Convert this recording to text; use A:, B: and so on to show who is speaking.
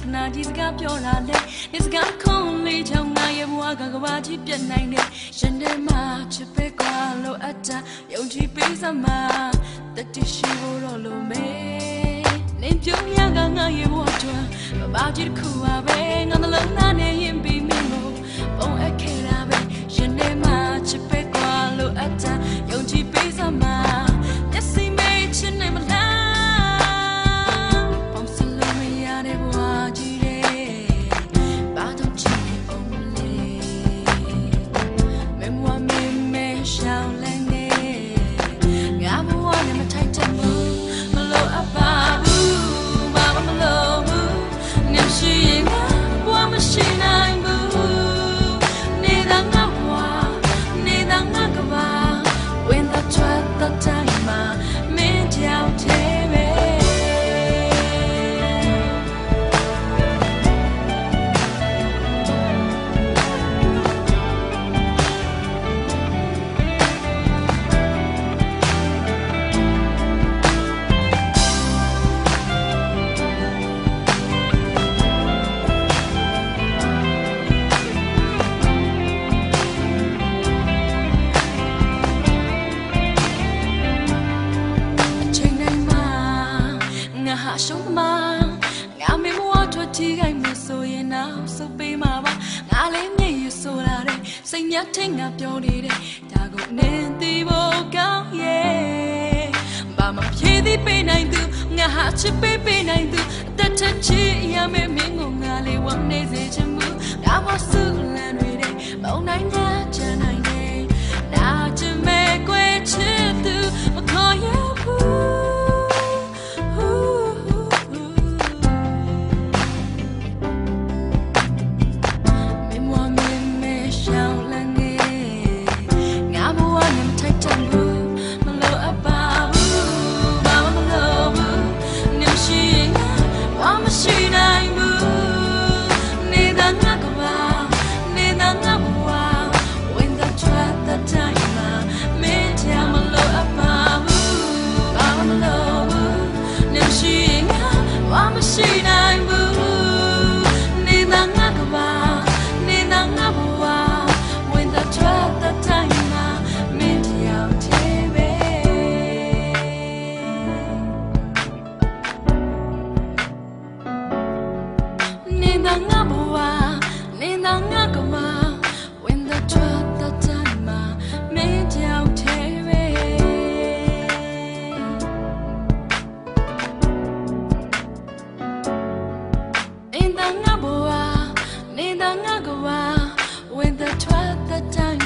A: မရှိပဲနေပါတော့ခဏခဏဒီစကားပြောလာလေဒီစကားခုံးလေးချောင်းငါရဲ့ဘဝကကဘာကြီးပြတ်နိုင်တယ်ရှင်ထဲမှာချစ်ပဲကွာလို့အတားယုံကြည်ပေးစမ်းမတတိရှိဖို့တော့လို့မေနေပြုံးရကငါရဲ့ဘဝကျွမ်းဘာကြီးတစ်ခုပါပဲငါမလုံးသားနဲ့ရင်ပြီးမ ထွက်တီးခိုင်းမဆိုရင်တော့စုပ်ပေးမှာပါငါလည်းမျက်ရည်ဆိုလာတဲ့စိတ်များထင်ငါပြောနေတဲ့ဒါကိုနင်းသိဖို့ကောင်းရဲ့ဘာမှဖြေသည်ပေးနိုင်သူငါဟာချစ်ပေးပေးနိုင်သူအသက်ထက်ချစ်ရမယ်မင်းကိုငါလေးဝမ်းနေစေချင်မှုဒါမှစုလန် ငါဘွားနေတာငါကွာ when the twelfth time